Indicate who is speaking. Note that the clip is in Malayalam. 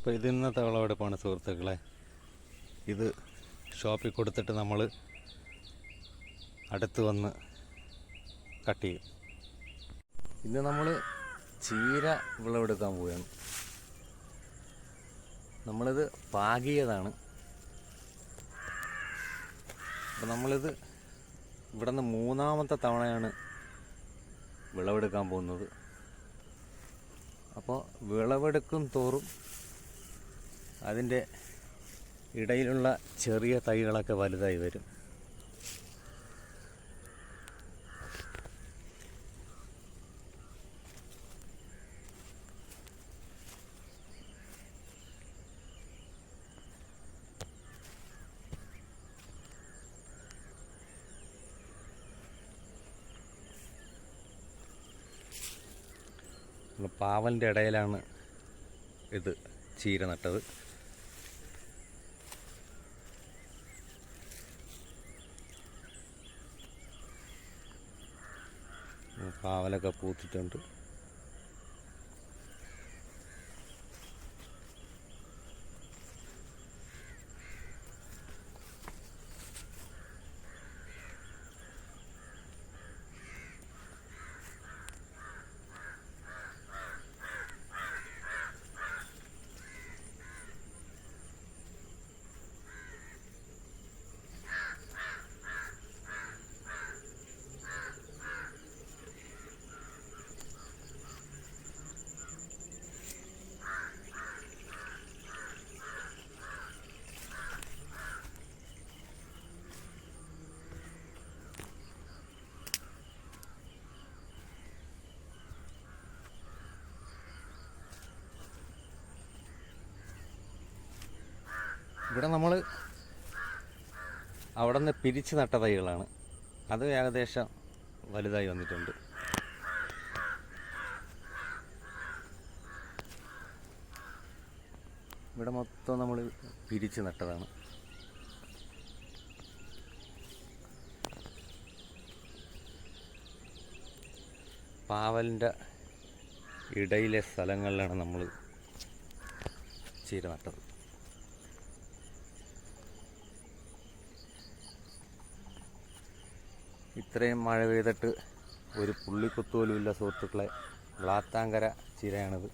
Speaker 1: അപ്പോൾ ഇത് ഇന്നത്തെ വിളവെടുപ്പാണ് സുഹൃത്തുക്കളെ. ഇത് ഷോപ്പിൽ കൊടുത്തിട്ട് നമ്മൾ അടുത്ത് വന്ന് കട്ട് ചെയ്യും. ഇന്ന് നമ്മൾ ചീര വിളവെടുക്കാൻ പോവുകയാണ്. നമ്മളിത് പാകിയതാണ്. അപ്പോൾ നമ്മളിത് ഇവിടെ നിന്ന് മൂന്നാമത്തെ തവണയാണ് വിളവെടുക്കാൻ പോകുന്നത്. അപ്പോൾ വിളവെടുക്കും തോറും അതിന്റെ ഇടയിലുള്ള ചെറിയ തൈകളൊക്കെ വലുതായി വരും. പാവലിന്റെ ഇടയിലാണ് ഇത് ചീര നട്ടത്. പാവലൊക്കെ പൂത്തിട്ടുണ്ട്. ഇവിടെ നമ്മൾ അവിടെ നിന്ന് പിരിച്ച് നട്ട തൈകളാണ്. അത് ഏകദേശം വലുതായി വന്നിട്ടുണ്ട്. ഇവിടെ മൊത്തം നമ്മൾ പിരിച്ച് നട്ടതാണ്. പാവലിന്റെ ഇടയിലെ സ്ഥലങ്ങളിലാണ് നമ്മൾ ചീര നട്ടത്. ഇത്രയും മഴ പെയ്തിട്ട് ഒരു പുള്ളിക്കുത്തോലും ഇല്ല സുഹൃത്തുക്കളെ. വ്ളാത്താങ്കര ചീരയാണിത്.